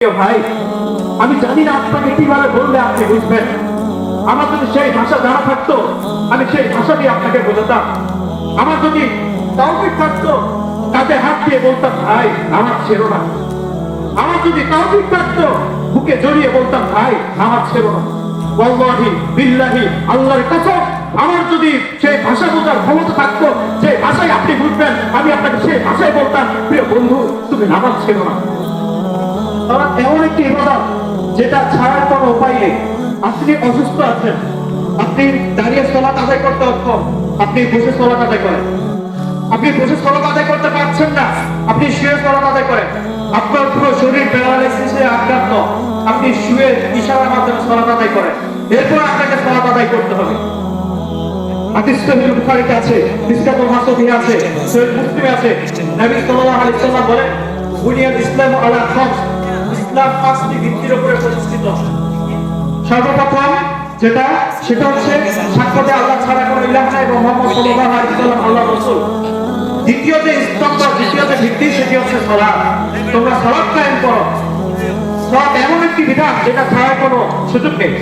ভাই, আমি জানি না আপনাকে কীভাবে বললে আপনি বুঝবেন। আমার যদি সেই ভাষা জানা থাকতো, আমি সেই ভাষা দিয়ে আপনাকে বোঝাতাম। আমার যদি তৌফিক থাকতো, তাতে হাত দিয়ে বলতাম, ভাই আমার ছেড়ো না। আমার যদি তৌফিক থাকতো, বুকে জড়িয়ে বলতাম, ভাই আমার ছেড়ো না। ওয়াল্লাহি বিল্লাহি, আল্লাহর কসম, আমার যদি সেই ভাষা বোঝার ক্ষমতা থাকতো সেই ভাষায় আপনি বুঝবেন, আমি আপনাকে সেই ভাষায় বলতাম, প্রিয় বন্ধু, তুমি নামাজ ছেড়ো না। তারা এমন একটি ইবাদত যেটা ছাড়ার কোনো উপায় নেই। আপনি অসুস্থ আছেন, আপনি দাঁড়িয়ে সলাৎ আদায় করতে অক্ষম, আপনি বসে সলাৎ আদায় করেন। আপনি বসে সলাৎ আদায় করতে পারছেন না, আপনি শুয়ে সলাৎ আদায় করেন। আপনার পুরো শরীর প্যারালাইসিসে আক্রান্ত, আপনি শুয়ে ইশারার মাধ্যমে সলাৎ আদায় করেন। এরপর আপনাকে সলাৎ আদায় করতে হবে। হাদিস সহিহ বুখারীতে আছে আছে আছে। ইসলাম আলা ইসলাম পাঁচটি ভিত্তির উপরে প্রতিষ্ঠিত। সর্বপ্রথম যেটা, সেটা হচ্ছে সাক্ষ্য আল্লাহ ছাড়া কোনো ইলাহ নাই এবং মোহাম্মদ সাল্লাল্লাহু আলাইহি ওয়াসাল্লাম আল্লাহর রাসূল। দ্বিতীয় যে স্তম্ভ দ্বিতীয় যে ভিত্তি সেটি হচ্ছে সালাত তোমরা সালাত কায়েম করো। সালাত এমন একটি বিধান, যেটা ছাড়া কোনো সুযোগ নেই।